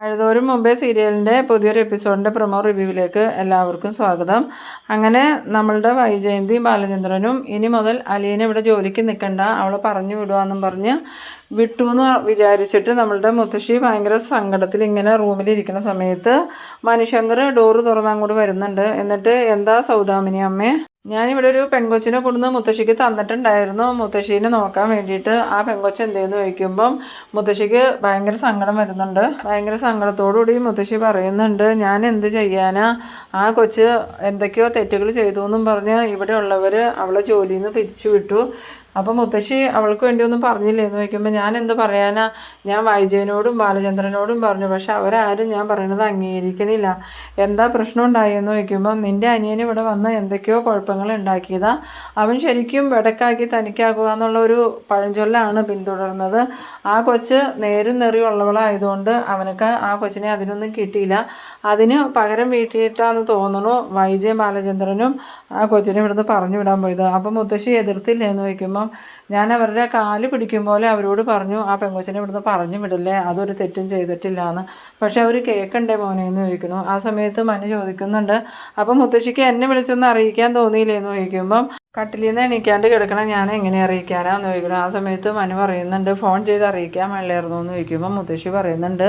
അഴുതോരും മുമ്പേ സീരിയലിന്റെ പുതിയൊരു എപ്പിസോഡിന്റെ പ്രൊമോ റിവ്യൂവിലേക്ക് എല്ലാവർക്കും സ്വാഗതം. അങ്ങനെ നമ്മളുടെ വൈജയന്തി ബാലചന്ദ്രനും ഇനി മുതൽ അലീനെ ഇവിടെ ജോലിക്ക് നിൽക്കണ്ട അവളെ പറഞ്ഞു വിടുവാന്നും പറഞ്ഞ് വിട്ടു എന്ന് വിചാരിച്ചിട്ട് നമ്മളുടെ മുത്തശ്ശി ഭയങ്കര സങ്കടത്തിൽ ഇങ്ങനെ റൂമിലിരിക്കുന്ന സമയത്ത് മനുശങ്കർ ഡോറ് തുറന്ന് അങ്ങോട്ട് വരുന്നുണ്ട്. എന്നിട്ട് എന്താ സൗദാമിനി അമ്മേ? ഞാനിവിടെ ഒരു പെൺകൊച്ചിനെ കൊണ്ടുവന്ന് മുത്തശ്ശിക്ക് തന്നിട്ടുണ്ടായിരുന്നു. മുത്തശ്ശീനെ നോക്കാൻ വേണ്ടിയിട്ട് ആ പെൺകൊച്ച് എന്തെന്ന് ചോദിക്കുമ്പം മുത്തശ്ശിക്ക് ഭയങ്കര സങ്കടം വരുന്നുണ്ട്. ഭയങ്കര സങ്കടത്തോടുകൂടി മുത്തശ്ശി പറയുന്നുണ്ട് ഞാൻ എന്ത് ചെയ്യാനാ? ആ കൊച്ച് എന്തൊക്കെയോ തെറ്റുകൾ ചെയ്തു എന്നും പറഞ്ഞ് ഇവിടെ ഉള്ളവർ അവളെ ജോലിയിൽ നിന്ന് പിരിച്ചു വിട്ടു അപ്പോൾ മുത്തശ്ശി അവൾക്ക് വേണ്ടി ഒന്നും പറഞ്ഞില്ലേ എന്ന് ചോദിക്കുമ്പോൾ ഞാൻ എന്ത് പറയാനാ? ഞാൻ വൈജയനോടും ബാലചന്ദ്രനോടും പറഞ്ഞു പക്ഷെ അവരാരും ഞാൻ പറയണത് അംഗീകരിക്കണില്ല. എന്താ പ്രശ്നം ഉണ്ടായെന്ന് ചോദിക്കുമ്പോൾ നിന്റെ അനിയൻ ഇവിടെ വന്ന് എന്തൊക്കെയോ കുഴപ്പങ്ങൾ ഉണ്ടാക്കിയതാ. അവൻ ശരിക്കും വെടക്കാക്കി തനിക്കാക്കുക എന്നുള്ള ഒരു പഴഞ്ചൊല്ലാണ് പിന്തുടർന്നത്. ആ കൊച്ച് നേരും നെറിയുള്ളവളായതുകൊണ്ട് അവനക്ക് ആ കൊച്ചിനെ അതിനൊന്നും കിട്ടിയില്ല. അതിന് പകരം വീട്ടിയിട്ടാന്ന് തോന്നുന്നു വൈജയ ബാലചന്ദ്രനും ആ കൊച്ചിനെ ഇവിടുന്ന് പറഞ്ഞു വിടാൻ പോയത്. അപ്പം മുത്തശ്ശി എതിർത്തില്ല എന്ന് ചോദിക്കുമ്പം ഞാൻ അവരുടെ കാൽ പിടിക്കും പോലെ അവരോട് പറഞ്ഞു ആ പെങ്കൊച്ചിനെ ഇവിടുന്ന് പറഞ്ഞു വിടില്ലേ? അതൊരു തെറ്റും ചെയ്തിട്ടില്ല എന്ന് പക്ഷെ അവർ കേൾക്കണ്ടേ മോനെ എന്ന് ചോദിക്കുന്നു. ആ സമയത്ത് മനു ചോദിക്കുന്നുണ്ട് അപ്പം മുത്തശ്ശിക്ക് എന്നെ വിളിച്ചൊന്ന് അറിയിക്കാൻ തോന്നിയില്ലേ? എന്ന് ചോദിക്കുമ്പം കട്ടിലിൽ നിന്ന് എണീക്കാണ്ട് കിടക്കണം ഞാൻ എങ്ങനെ അറിയിക്കാനാന്ന് ചോദിക്കണം. ആ സമയത്ത് മനു പറയുന്നുണ്ട് ഫോൺ ചെയ്ത് അറിയിക്കാൻ വേണ്ടിയായിരുന്നു എന്ന് ചോദിക്കുമ്പോൾ മുത്തശ്ശി പറയുന്നുണ്ട്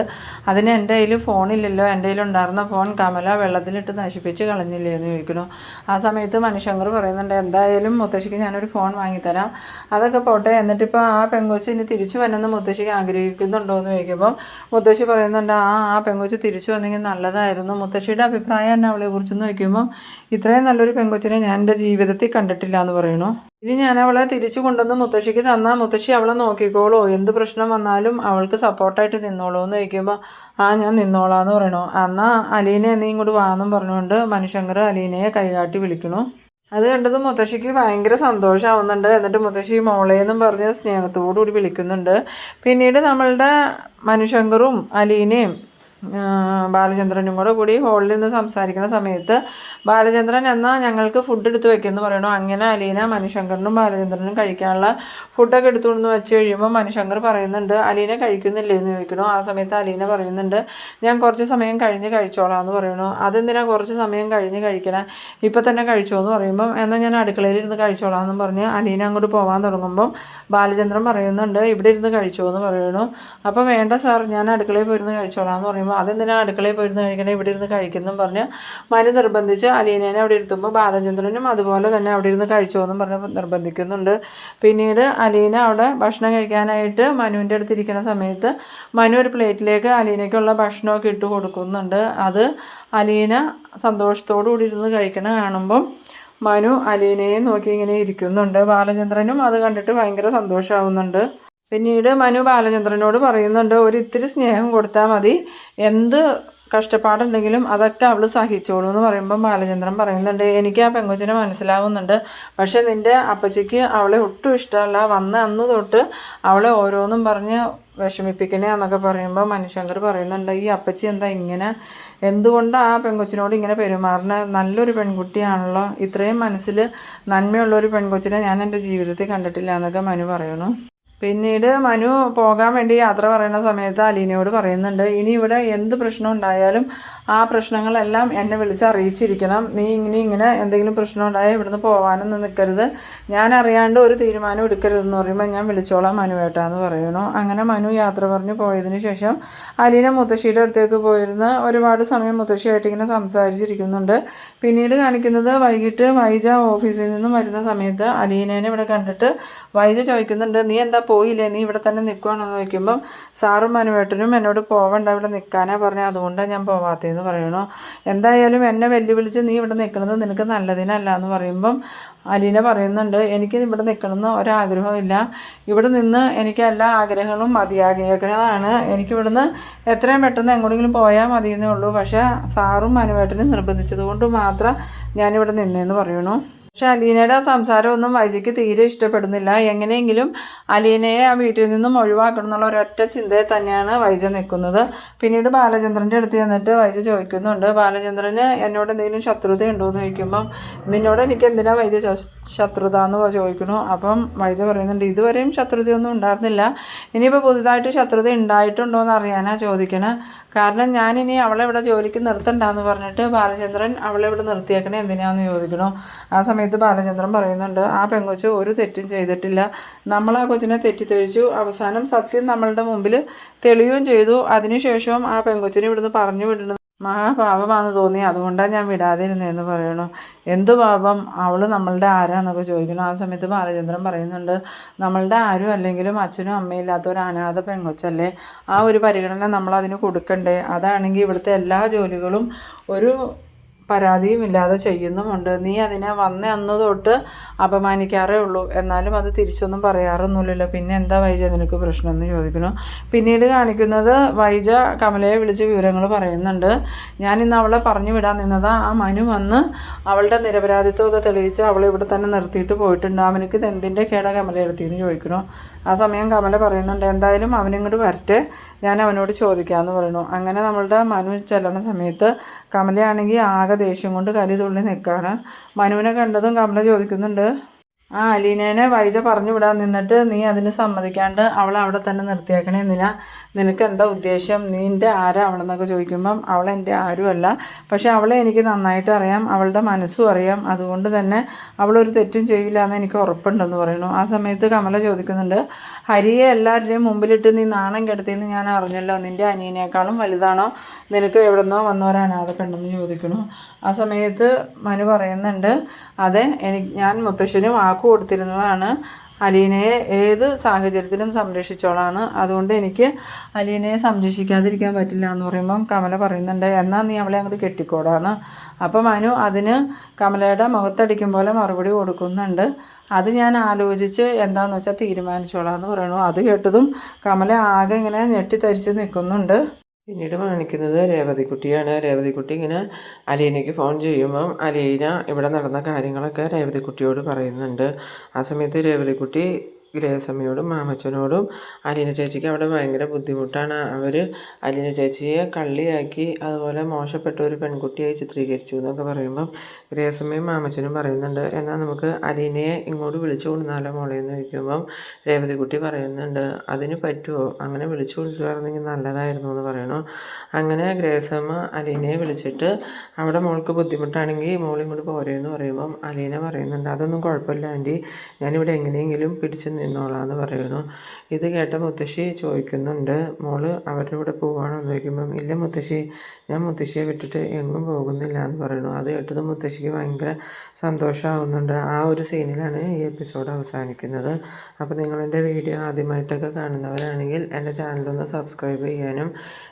അതിന് എന്റെ കയ്യിൽ ഫോണില്ലല്ലോ എന്റെ കയ്യിൽ ഉണ്ടായിരുന്ന ഫോൺ കമല വെള്ളത്തിലിട്ട് നശിപ്പിച്ച് കളഞ്ഞില്ലേ? എന്ന് ചോദിക്കണം. ആ സമയത്ത് മനുശങ്കർ പറയുന്നുണ്ട് എന്തായാലും മുത്തശ്ശിക്ക് ഞാനൊരു ഫോൺ വാങ്ങിത്തരാം. അതൊക്കെ പോട്ടെ. എന്നിട്ടിപ്പോൾ ആ പെങ്കൊച്ച് ഇനി തിരിച്ചു വന്നെന്ന് മുത്തശ്ശിക്ക് ആഗ്രഹിക്കുന്നുണ്ടോ? എന്ന് ചോദിക്കുമ്പോൾ മുത്തശ്ശി പറയുന്നുണ്ട് ആ ആ പെങ്കൊച്ച് തിരിച്ചു വന്നെങ്കിൽ നല്ലതായിരുന്നു. മുത്തശ്ശിയുടെ അഭിപ്രായം എന്നെ അവളെ കുറിച്ചെന്ന് ചോദിക്കുമ്പോൾ ഇത്രയും നല്ലൊരു പെങ്കൊച്ചിനെ ഞാൻ എന്റെ ജീവിതത്തിൽ കണ്ടിട്ടില്ല. എന്ന് പറയണു. ഇനി ഞാൻ അവളെ തിരിച്ചു കൊണ്ടുവന്ന് മുത്തശ്ശിക്ക് തന്നാൽ മുത്തശ്ശി അവളെ നോക്കിക്കോളൂ. എന്ത് പ്രശ്നം വന്നാലും അവൾക്ക് സപ്പോർട്ടായിട്ട് നിന്നോളൂ എന്ന് ചോദിക്കുമ്പോൾ ആ ഞാൻ നിന്നോളാന്ന് പറയണു. എന്നാൽ അലീനെ നീ ഇങ്ങോട്ട് വാന്നും പറഞ്ഞുകൊണ്ട് മനുഷ്യങ്കർ അലീനയെ കൈകാട്ടി വിളിക്കണു അത് കണ്ടത് മുത്തശ്ശിക്ക് ഭയങ്കര സന്തോഷമാവുന്നുണ്ട് എന്നിട്ട് മുത്തശ്ശി മോളേന്നും പറഞ്ഞ് സ്നേഹത്തോടു കൂടി വിളിക്കുന്നുണ്ട്. പിന്നീട് നമ്മളുടെ മനുശങ്കറും അലീനയും ബാലചന്ദ്രനും കൂടെ കൂടി ഹോളിൽ നിന്ന് സംസാരിക്കുന്ന സമയത്ത് ബാലചന്ദ്രൻ എന്നാൽ ഞങ്ങൾക്ക് ഫുഡ് എടുത്ത് വെക്കുമെന്ന് പറയണു. അങ്ങനെ അലീന മനുശങ്കറിനും ബാലചന്ദ്രനും കഴിക്കാനുള്ള ഫുഡൊക്കെ എടുത്തുകൊണ്ട് വെച്ച് കഴിയുമ്പോൾ മനുശങ്കർ പറയുന്നുണ്ട് അലീന കഴിക്കുന്നില്ലേ എന്ന് ചോദിക്കണു. ആ സമയത്ത് അലീന പറയുന്നുണ്ട് ഞാൻ കുറച്ച് സമയം കഴിഞ്ഞ് കഴിച്ചോളാം എന്ന് പറയണു. അതെന്തിനാ കുറച്ച് സമയം കഴിഞ്ഞ് കഴിക്കണേ? ഇപ്പം തന്നെ കഴിച്ചോ എന്ന് പറയുമ്പം എന്നാൽ ഞാൻ അടുക്കളയിൽ ഇരുന്ന് കഴിച്ചോളാം എന്ന് പറഞ്ഞ് അലീന അങ്ങോട്ട് പോകാൻ തുടങ്ങുമ്പം ബാലചന്ദ്രൻ പറയുന്നുണ്ട് ഇവിടെ ഇരുന്ന് കഴിച്ചോ എന്ന് പറയണു. അപ്പം വേണ്ട സാർ ഞാൻ അടുക്കളയിൽ പോയിരുന്ന് കഴിച്ചോളാം എന്ന് പറയുമ്പോൾ അതെന്തിനാ അടുക്കളയിൽ പോയിരുന്ന് കഴിക്കണേ? ഇവിടെ ഇരുന്ന് കഴിക്കുന്നു പറഞ്ഞ് മനു നിർബന്ധിച്ച് അലീനേനെ അവിടെ ഇരുത്തുമ്പോൾ ബാലചന്ദ്രനും അതുപോലെ തന്നെ അവിടെ ഇരുന്ന് കഴിച്ചോ എന്നും പറഞ്ഞ് നിർബന്ധിക്കുന്നുണ്ട്. പിന്നീട് അലീന അവിടെ ഭക്ഷണം കഴിക്കാനായിട്ട് മനുവിന്റെ അടുത്ത് ഇരിക്കുന്ന സമയത്ത് മനു ഒരു പ്ലേറ്റിലേക്ക് അലീനയ്ക്കുള്ള ഭക്ഷണമൊക്കെ ഇട്ട് കൊടുക്കുന്നുണ്ട്. അത് അലീന സന്തോഷത്തോടു കൂടി ഇരുന്ന് കഴിക്കണ കാണുമ്പം മനു അലീനയെ നോക്കി ഇങ്ങനെ ഇരിക്കുന്നുണ്ട്. ബാലചന്ദ്രനും അത് കണ്ടിട്ട് ഭയങ്കര സന്തോഷമാവുന്നുണ്ട് പിന്നീട് മനു ബാലചന്ദ്രനോട് പറയുന്നുണ്ട് ഒരു ഇത്തിരി സ്നേഹം കൊടുത്താൽ മതി. എന്ത് കഷ്ടപ്പാടുണ്ടെങ്കിലും അതൊക്കെ അവൾ സഹിച്ചോളൂ എന്ന് പറയുമ്പോൾ ബാലചന്ദ്രൻ പറയുന്നുണ്ട് എനിക്ക് ആ പെങ്കൊച്ചിനെ മനസ്സിലാവുന്നുണ്ട്. പക്ഷേ നിന്റെ അപ്പച്ചിക്ക് അവളെ ഒട്ടും ഇഷ്ടമല്ല. വന്ന അന്ന് തൊട്ട് അവളെ ഓരോന്നും പറഞ്ഞ് വിഷമിപ്പിക്കണേ എന്നൊക്കെ പറയുമ്പോൾ മനുശങ്കർ പറയുന്നുണ്ട് ഈ അപ്പച്ചി എന്താ ഇങ്ങനെ? എന്തുകൊണ്ട് ആ പെൺകൊച്ചിനോട് ഇങ്ങനെ പെരുമാറുന്ന നല്ലൊരു പെൺകുട്ടിയാണല്ലോ. ഇത്രയും മനസ്സിൽ നന്മയുള്ള ഒരു പെൺകൊച്ചിനെ ഞാൻ എന്റെ ജീവിതത്തിൽ കണ്ടിട്ടില്ല എന്നൊക്കെ മനു പറയണു പിന്നീട് മനു പോകാൻ വേണ്ടി യാത്ര പറയുന്ന സമയത്ത് അലീനയോട് പറയുന്നുണ്ട് ഇനി ഇവിടെ എന്ത് പ്രശ്നം ഉണ്ടായാലും ആ പ്രശ്നങ്ങളെല്ലാം എന്നെ വിളിച്ച് അറിയിച്ചിരിക്കണം. നീ ഇങ്ങനെ ഇങ്ങനെ എന്തെങ്കിലും പ്രശ്നം ഉണ്ടായാൽ ഇവിടുന്ന് പോകാനൊന്നും നിൽക്കരുത് ഞാൻ അറിയാണ്ട് ഒരു തീരുമാനം എടുക്കരുതെന്ന് പറയുമ്പോൾ ഞാൻ വിളിച്ചോളാം മനു ഏട്ടാന്ന് പറയണു അങ്ങനെ മനു യാത്ര പറഞ്ഞ് പോയതിന് ശേഷം അലീന മുത്തശ്ശിയുടെ അടുത്തേക്ക് പോയിരുന്ന് ഒരുപാട് സമയം മുത്തശ്ശിയായിട്ട് ഇങ്ങനെ സംസാരിച്ചിരിക്കുന്നുണ്ട്. പിന്നീട് കാണിക്കുന്നത് വൈകിട്ട് വൈജ ഓഫീസിൽ നിന്നും വരുന്ന സമയത്ത് അലീനേനെ ഇവിടെ കണ്ടിട്ട് വൈജ ചോദിക്കുന്നുണ്ട് നീ എന്താ പോയില്ലേ? നീ ഇവിടെ തന്നെ നിൽക്കുകയാണെന്ന് ചോദിക്കുമ്പം സാറും മനുവേട്ടനും എന്നോട് പോവണ്ട ഇവിടെ നിൽക്കാനാണ് പറഞ്ഞത് അതുകൊണ്ടാണ് ഞാൻ പോവാത്തതെന്ന് പറയണു. എന്തായാലും എന്നെ വെല്ലുവിളിച്ച് നീ ഇവിടെ നിൽക്കുന്നത് നിനക്ക് നല്ലതിനല്ല എന്ന് പറയുമ്പം അലീന പറയുന്നുണ്ട്. എനിക്ക് ഇവിടെ നിൽക്കണമെന്ന് ഒരാഗ്രഹമില്ല ഇവിടെ നിന്ന് എനിക്ക് എല്ലാ ആഗ്രഹങ്ങളും മതിയാകിയേക്കുന്നതാണ് എനിക്കിവിടുന്ന് എത്രയും പെട്ടെന്ന് എങ്ങോട്ടെങ്കിലും പോയാൽ മതിയെന്നേ ഉള്ളൂ. പക്ഷേ സാറും മനുവേട്ടനും നിർബന്ധിച്ചത് കൊണ്ട് മാത്രം ഞാനിവിടെ നിന്നേന്ന് പറയണു. പക്ഷെ അലീനയുടെ ആ സംസാരമൊന്നും വൈജയ്ക്ക് തീരെ ഇഷ്ടപ്പെടുന്നില്ല. എങ്ങനെയെങ്കിലും അലീനയെ ആ വീട്ടിൽ നിന്നും ഒഴിവാക്കണം എന്നുള്ള ഒരൊറ്റ ചിന്തയിൽ തന്നെയാണ് വൈജ നിൽക്കുന്നത്. പിന്നീട് ബാലചന്ദ്രന്റെ അടുത്ത് ചെന്നിട്ട് വൈജ ചോദിക്കുന്നുണ്ട് ബാലചന്ദ്രന് എന്നോട് എന്തെങ്കിലും ശത്രുത ഉണ്ടോ എന്ന് ചോദിക്കുമ്പം നിന്നോട് എനിക്ക് എന്തിനാ വൈജ ശത്രുത എന്ന് ചോദിക്കുന്നു. അപ്പം വൈജ പറയുന്നുണ്ട് ഇതുവരെയും ശത്രുതയൊന്നും ഉണ്ടായിരുന്നില്ല. ഇനിയിപ്പോൾ പുതുതായിട്ട് ശത്രുത ഉണ്ടായിട്ടുണ്ടോ എന്ന് അറിയാനാ ചോദിക്കണേ. കാരണം ഞാനിനി അവളെ ഇവിടെ ജോലിക്ക് നിർത്തണ്ടെന്ന് പറഞ്ഞിട്ട് ബാലചന്ദ്രൻ അവളെ ഇവിടെ നിർത്തിയേക്കണേ എന്തിനാന്ന് ചോദിക്കണോ ആ സമയത്ത് ബാലചന്ദ്രൻ പറയുന്നുണ്ട് ആ പെങ്കൊച്ച് ഒരു തെറ്റും ചെയ്തിട്ടില്ല. നമ്മൾ ആ കൊച്ചിനെ തെറ്റിദ്ധരിച്ചു. അവസാനം സത്യം നമ്മളുടെ മുമ്പിൽ തെളിയുകയും ചെയ്തു. അതിനുശേഷവും ആ പെങ്കൊച്ചിനെ ഇവിടുന്ന് പറഞ്ഞു വിടുന്നത് മഹാപാപമാണെന്ന് തോന്നി. അതുകൊണ്ടാണ് ഞാൻ വിടാതിരുന്നതെന്ന് പറയണു എന്ത് പാപം? അവൾ നമ്മളുടെ ആരാന്നൊക്കെ ചോദിക്കണം ആ സമയത്ത് ബാലചന്ദ്രൻ പറയുന്നുണ്ട് നമ്മളുടെ ആരും അല്ലെങ്കിലും അച്ഛനും അമ്മയും ഇല്ലാത്ത ഒരു അനാഥ പെങ്കൊച്ചല്ലേ. ആ ഒരു പരിഗണന നമ്മൾ അതിന് കൊടുക്കണ്ടേ? അതാണെങ്കിൽ ഇവിടുത്തെ എല്ലാ ജോലികളും ഒരു പരാതിയും ഇല്ലാതെ ചെയ്യുന്നുമുണ്ട്. നീ അതിനെ വന്ന അന്ന് തൊട്ട് അപമാനിക്കാറേ ഉള്ളൂ. എന്നാലും അത് തിരിച്ചൊന്നും പറയാറൊന്നുമില്ലല്ലോ. പിന്നെ എന്താ വൈജ നിനക്ക് പ്രശ്നം എന്ന് ചോദിക്കുന്നു. പിന്നീട് കാണിക്കുന്നത് വൈജ കമലയെ വിളിച്ച് വിവരങ്ങൾ പറയുന്നുണ്ട്. ഞാൻ ഇന്ന് അവളെ പറഞ്ഞു വിടാൻ നിന്നത്. ആ മനു വന്ന് അവളുടെ നിരപരാധിത്വമൊക്കെ തെളിയിച്ച് അവളെ ഇവിടെ തന്നെ നിർത്തിയിട്ട് പോയിട്ടുണ്ട്. അവനക്ക് ഇത് എന്തിന്റെ കേട കമല എടുത്തിന്ന് ചോദിക്കണോ ആ സമയം കമല പറയുന്നുണ്ട്. എന്തായാലും അവനിങ്ങോട്ട് വരട്ടെ. ഞാൻ അവനോട് ചോദിക്കാമെന്ന് പറയണു അങ്ങനെ നമ്മളുടെ മനു ചെല്ലണ സമയത്ത് കമലയാണെങ്കിൽ ആകെ ദേഷ്യം കൊണ്ട് കലി തുള്ളി നിൽക്കുകയാണ് മനുവിനെ കണ്ടതും കമല ചോദിക്കുന്നുണ്ട് ആ അലീനേനെ വൈജ പറഞ്ഞു വിടാൻ നിന്നിട്ട് നീ അതിന് സമ്മതിക്കാണ്ട് അവളെ അവിടെ തന്നെ നിർത്തിയേക്കണേ നില. നിനക്ക് എന്താ ഉദ്ദേശം നീന്റെ ആരാ അവളെന്നൊക്കെ ചോദിക്കുമ്പം അവൾ എന്റെ ആരുമല്ല. പക്ഷേ അവളെ എനിക്ക് നന്നായിട്ട് അറിയാം അവളുടെ മനസ്സും അറിയാം. അതുകൊണ്ട് തന്നെ അവളൊരു തെറ്റും ചെയ്യില്ല എന്ന് എനിക്ക് ഉറപ്പുണ്ടെന്ന് പറയുന്നു. ആ സമയത്ത് കമല ചോദിക്കുന്നുണ്ട് ഹരിയെ എല്ലാവരുടെയും മുമ്പിലിട്ട് നീ നാണം കെടുത്തിയെന്ന് ഞാൻ അറിഞ്ഞല്ലോ. നിന്റെ അനിയനേക്കാളും വലുതാണോ? നിനക്ക് എവിടെന്നോ നിന്നോ പെണ്ണെന്ന് ചോദിക്കണു ആ സമയത്ത് മനു പറയുന്നുണ്ട് അതെ എനിക്ക് ഞാൻ മുത്തശ്ശനും വാക്ക് കൊടുത്തിരുന്നതാണ്. അലീനയെ ഏത് സാഹചര്യത്തിലും സംരക്ഷിച്ചോളാന്ന്. അതുകൊണ്ട് എനിക്ക് അലീനയെ സംരക്ഷിക്കാതിരിക്കാൻ പറ്റില്ല എന്ന് പറയുമ്പം കമല പറയുന്നുണ്ട് എന്നാൽ നീ അവളെ അങ്ങോട്ട് കെട്ടിക്കോടാന്ന്. അപ്പം മനു അതിന് കമലയുടെ മുഖത്തടിക്കും പോലെ മറുപടി കൊടുക്കുന്നുണ്ട്. അത് ഞാൻ ആലോചിച്ച് എന്താണെന്ന് വെച്ചാൽ തീരുമാനിച്ചോളാം എന്ന് പറയണു അത് കേട്ടതും കമല ആകെ ഇങ്ങനെ ഞെട്ടിത്തരിച്ച് നിൽക്കുന്നുണ്ട്. പിന്നീട് കാണിക്കുന്നത് രേവതിക്കുട്ടിയാണ്. രേവതിക്കുട്ടി ഇങ്ങനെ അലീനയ്ക്ക് ഫോൺ ചെയ്യുമ്പം അലീന ഇവിടെ നടന്ന കാര്യങ്ങളൊക്കെ രേവതിക്കുട്ടിയോട് പറയുന്നുണ്ട്. ആ സമയത്ത് രേവതിക്കുട്ടി ഗ്രേസമ്മയോടും മാമച്ചനോടും അലീന ചേച്ചിക്ക് അവിടെ ഭയങ്കര ബുദ്ധിമുട്ടാണ്. അവർ അലീന ചേച്ചിയെ കള്ളിയാക്കി അതുപോലെ മോശപ്പെട്ട ഒരു പെൺകുട്ടിയായി ചിത്രീകരിച്ചു എന്നൊക്കെ പറയുമ്പം ഗ്രേസമ്മയും മാമച്ചനും പറയുന്നുണ്ട്. എന്നാൽ നമുക്ക് അലീനയെ ഇങ്ങോട്ട് വിളിച്ചു കൊണ്ടുവന്നാലോ മോളെ എന്ന് ചോദിക്കുമ്പം രേവതിക്കുട്ടി പറയുന്നുണ്ട് അതിന് പറ്റുമോ അങ്ങനെ വിളിച്ചു കൊണ്ടുവരുന്നെങ്കിൽ നല്ലതായിരുന്നു എന്ന് പറയണു അങ്ങനെ ഗ്രേസമ്മ അലീനയെ വിളിച്ചിട്ട് അവിടെ മോൾക്ക് ബുദ്ധിമുട്ടാണെങ്കിൽ മോൾ ഇങ്ങോട്ട് പോരെന്ന് പറയുമ്പം അലീന പറയുന്നുണ്ട് അതൊന്നും കുഴപ്പമില്ല ആന്റി ഞാനിവിടെ എങ്ങനെയെങ്കിലും പിടിച്ച് നിന്നോളാം പറയുന്നു. ഇത് കേട്ട മുത്തശ്ശി ചോദിക്കുന്നുണ്ട് മോൾ അവരുടെ കൂടെ പോവാണോ എന്ന് ചോദിക്കുമ്പം ഇല്ല മുത്തശ്ശി ഞാൻ മുത്തശ്ശിയെ വിട്ടിട്ട് എങ്ങും പോകുന്നില്ല എന്ന് പറയുന്നു. അത് കേട്ടത് മുത്തശ്ശിക്ക് ഭയങ്കര സന്തോഷമാവുന്നുണ്ട് ആ ഒരു സീനിലാണ് ഈ എപ്പിസോഡ് അവസാനിക്കുന്നത്. അപ്പോൾ നിങ്ങളെന്റെ വീഡിയോ ആദ്യമായിട്ടൊക്കെ കാണുന്നവരാണെങ്കിൽ എന്റെ ചാനലൊന്ന് സബ്സ്ക്രൈബ് ചെയ്യാനും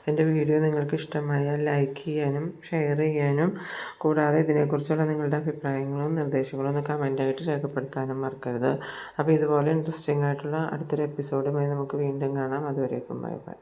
എന്റെ വീഡിയോ നിങ്ങൾക്ക് ഇഷ്ടമായാൽ ലൈക്ക് ചെയ്യാനും ഷെയർ ചെയ്യാനും കൂടാതെ ഇതിനെക്കുറിച്ചുള്ള നിങ്ങളുടെ അഭിപ്രായങ്ങളും നിർദ്ദേശങ്ങളും ഒന്ന് കമന്റായിട്ട് രേഖപ്പെടുത്താനും മറക്കരുത്. അപ്പോൾ ഇതുപോലെ ഇൻട്രസ്റ്റിംഗ് ആയിട്ടുള്ള അടുത്തൊരു എപ്പിസോഡുമായി നമുക്ക് വീണ്ടും കാണാം. അതുവരേക്കും ബൈ ബൈ.